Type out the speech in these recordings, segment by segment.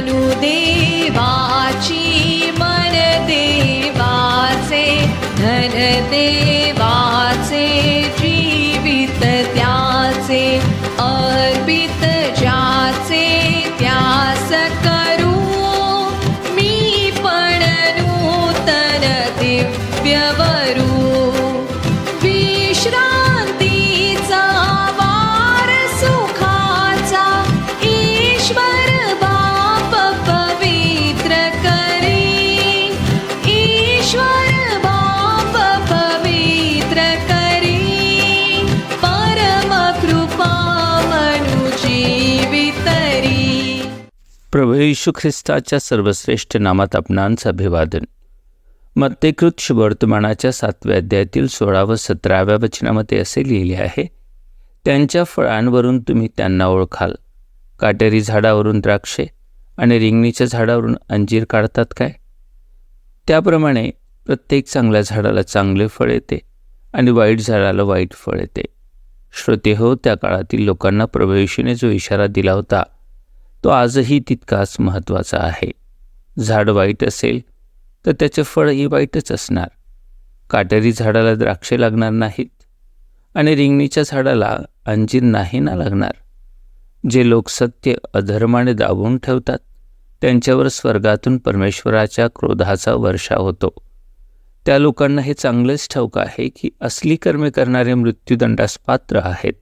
म्हणू देवाची मन देवाचे धन देवाचे जीवित त्याचे अर्पित ज्याचे त्यास करू. मी पण नूतन दिव्यवरू. प्रभू येशू ख्रिस्ताच्या सर्वश्रेष्ठ नामात आपणांचं अभिवादन मत्तेकृत शुभवर्तमानाच्या सातव्या अध्यायातील सोळा व सतराव्या वचनामध्ये असे लिहिले आहे त्यांच्या फळांवरून तुम्ही त्यांना ओळखाल. काटेरी झाडावरून द्राक्षे आणि रिंगणीच्या झाडावरून अंजीर काढतात काय? त्याप्रमाणे प्रत्येक चांगल्या झाडाला चांगले फळ येते आणि वाईट झाडाला वाईट फळ येते. श्रोते हो त्या काळातील लोकांना प्रभवेशीने जो इशारा दिला होता तो आजही तितकाच महत्त्वाचा आहे. झाड वाईट असेल तर त्याचे फळही वाईटच असणार. काटेरी झाडाला द्राक्षे लागणार नाहीत आणि रिंगणीच्या झाडाला अंजीर नाही ना लागणार. जे लोक सत्य अधर्माने दाबून ठेवतात त्यांच्यावर स्वर्गातून परमेश्वराच्या क्रोधाचा वर्षा होतो. त्या लोकांना हे चांगलेच ठाऊक आहे की असली कर्मे करणारे मृत्यूदंडास पात्र आहेत.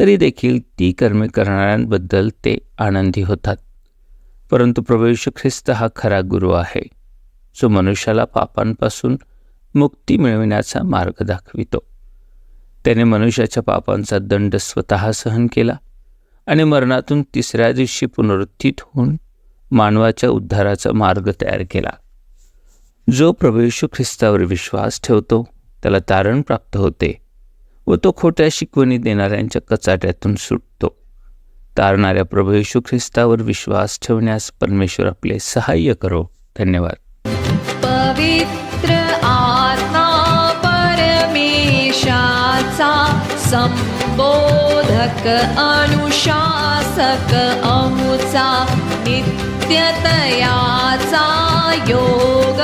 तरी देखील ती कर्मे करणाऱ्यांबद्दल ते आनंदी होतात. परंतु प्रभू ख्रिस्त हा खरा गुरु आहे जो मनुष्याला पापांपासून मुक्ती मिळविण्याचा मार्ग दाखवितो. त्याने मनुष्याच्या पापांचा दंड स्वतः सहन केला आणि मरणातून तिसऱ्या दिवशी पुनरुत्थित होऊन मानवाच्या उद्धाराचा मार्ग तयार केला. जो प्रभू ख्रिस्तावर विश्वास ठेवतो त्याला तारण प्राप्त होते. व तो खोट्या शिकवणी देणाऱ्यांच्या कचाट्यातून सुटतो. तारणाऱ्या प्रभू येशू ख्रिस्तावर विश्वास ठेवण्यास परमेश्वर आपले सहाय्य करो. धन्यवाद. पवित्र आत्मा परमेशाचा संबोधक अनुशासक अमुचा नित्यतयाचा योग